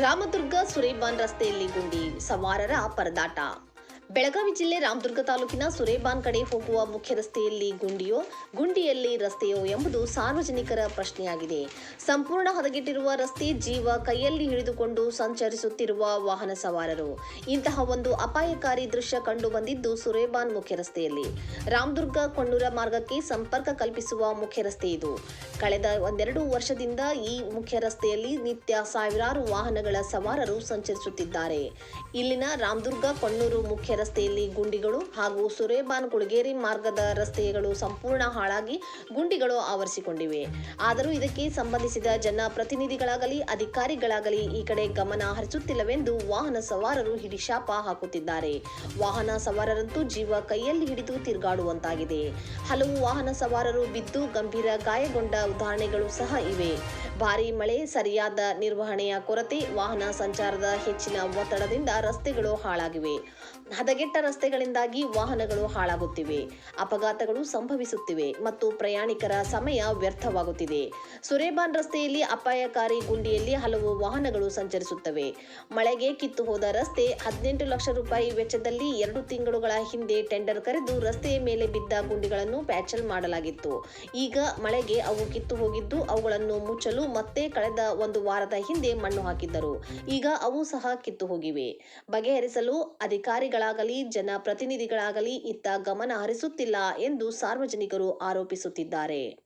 ರಾಮದುರ್ಗ ಸುರೇಬಾನ್ ರಸ್ತೆಯಲ್ಲಿ ಗುಂಡಿ ಸವಾರರ ಪರದಾಟ. ಬೆಳಗಾವಿ ಜಿಲ್ಲೆ ರಾಮದುರ್ಗ ತಾಲೂಕಿನ ಸುರೇಬಾನ್ ಕಡೆ ಹೋಗುವ ಮುಖ್ಯ ರಸ್ತೆಯಲ್ಲಿ ಗುಂಡಿಯೋ, ಗುಂಡಿಯಲ್ಲಿ ರಸ್ತೆಯೋ ಎಂಬುದು ಸಾರ್ವಜನಿಕರ ಪ್ರಶ್ನೆಯಾಗಿದೆ. ಸಂಪೂರ್ಣ ಹದಗೆಟ್ಟಿರುವ ರಸ್ತೆ ಜೀವ ಕೈಯಲ್ಲಿ ಹಿಡಿದುಕೊಂಡು ಸಂಚರಿಸುತ್ತಿರುವ ವಾಹನ ಸವಾರರು. ಇಂತಹ ಒಂದು ಅಪಾಯಕಾರಿ ದೃಶ್ಯ ಕಂಡು ಬಂದಿದ್ದು ಸುರೇಬಾನ್ ಮುಖ್ಯ ರಸ್ತೆಯಲ್ಲಿ. ರಾಮದುರ್ಗ ಕೊಣ್ಣೂರ ಮಾರ್ಗಕ್ಕೆ ಸಂಪರ್ಕ ಕಲ್ಪಿಸುವ ಮುಖ್ಯ ರಸ್ತೆ ಇದು. ಕಳೆದ ಒಂದೆರಡು ವರ್ಷದಿಂದ ಈ ಮುಖ್ಯ ರಸ್ತೆಯಲ್ಲಿ ನಿತ್ಯ ಸಾವಿರಾರು ವಾಹನಗಳ ಸವಾರರು ಸಂಚರಿಸುತ್ತಿದ್ದಾರೆ. ಇಲ್ಲಿನ ರಾಮದುರ್ಗ ಕೊಣ್ಣೂರು ಮುಖ್ಯ ರಸ್ತೆಯಲ್ಲಿ ಗುಂಡಿಗಳು ಹಾಗೂ ಸುರೇಬಾನ್ ಕುಳಗೇರಿ ಮಾರ್ಗದ ರಸ್ತೆಗಳು ಸಂಪೂರ್ಣ ಹಾಳಾಗಿ ಗುಂಡಿಗಳು ಆವರಿಸಿಕೊಂಡಿವೆ. ಆದರೂ ಇದಕ್ಕೆ ಸಂಬಂಧಿಸಿದ ಜನಪ್ರತಿನಿಧಿಗಳಾಗಲಿ, ಅಧಿಕಾರಿಗಳಾಗಲಿ ಈ ಕಡೆ ಗಮನ ಹರಿಸುತ್ತಿಲ್ಲವೆಂದು ವಾಹನ ಸವಾರರು ಹಿಡಿಶಾಪ ಹಾಕುತ್ತಿದ್ದಾರೆ. ವಾಹನ ಸವಾರರಂತೂ ಜೀವ ಕೈಯಲ್ಲಿ ಹಿಡಿದು ತಿರುಗಾಡುವಂತಾಗಿದೆ. ಹಲವು ವಾಹನ ಸವಾರರು ಬಿದ್ದು ಗಂಭೀರ ಗಾಯಗೊಂಡ ಉದಾಹರಣೆಗಳು ಸಹ ಇವೆ. ಭಾರೀ ಮಳೆ, ಸರಿಯಾದ ನಿರ್ವಹಣೆಯ ಕೊರತೆ, ವಾಹನ ಸಂಚಾರದ ಹೆಚ್ಚಿನ ಒತ್ತಡದಿಂದ ರಸ್ತೆಗಳು ಹಾಳಾಗಿವೆ. ಹದಗೆಟ್ಟ ರಸ್ತೆಗಳಿಂದಾಗಿ ವಾಹನಗಳು ಹಾಳಾಗುತ್ತಿವೆ. ಅಪಘಾತಗಳು ಸಂಭವಿಸುತ್ತಿವೆ ಮತ್ತು ಪ್ರಯಾಣಿಕರ ಸಮಯ ವ್ಯರ್ಥವಾಗುತ್ತಿದೆ. ಸುರೇಬಾನ್ ರಸ್ತೆಯಲ್ಲಿ ಅಪಾಯಕಾರಿ ಗುಂಡಿಯಲ್ಲಿ ಹಲವು ವಾಹನಗಳು ಸಂಚರಿಸುತ್ತವೆ. ಮಳೆಗೆ ಕಿತ್ತು ಹೋದ ರಸ್ತೆ ಹದಿನೆಂಟು ಲಕ್ಷ ರೂಪಾಯಿ ವೆಚ್ಚದಲ್ಲಿ ಎರಡು ತಿಂಗಳುಗಳ ಹಿಂದೆ ಟೆಂಡರ್ ಕರೆದು ರಸ್ತೆಯ ಮೇಲೆ ಬಿದ್ದ ಗುಂಡಿಗಳನ್ನು ಪ್ಯಾಚಲ್ ಮಾಡಲಾಗಿತ್ತು. ಈಗ ಮಳೆಗೆ ಅವು ಕಿತ್ತು ಹೋಗಿದ್ದು ಅವುಗಳನ್ನು ಮುಚ್ಚಲು ಮತ್ತೆ ಕಳೆದ ಒಂದು ವಾರದ ಹಿಂದೆ ಮಣ್ಣು ಹಾಕಿದ್ದರು. ಈಗ ಅವು ಸಹ ಕಿತ್ತು ಹೋಗಿವೆ. ಬಗೆಹರಿಸಲು ಅಧಿಕಾರಿಗಳಾಗಲಿ, ಜನಪ್ರತಿನಿಧಿಗಳಾಗಲಿ ಇತ್ತ ಗಮನ ಹರಿಸುತ್ತಿಲ್ಲ ಎಂದು ಸಾರ್ವಜನಿಕರು ಆರೋಪಿಸುತ್ತಿದ್ದಾರೆ.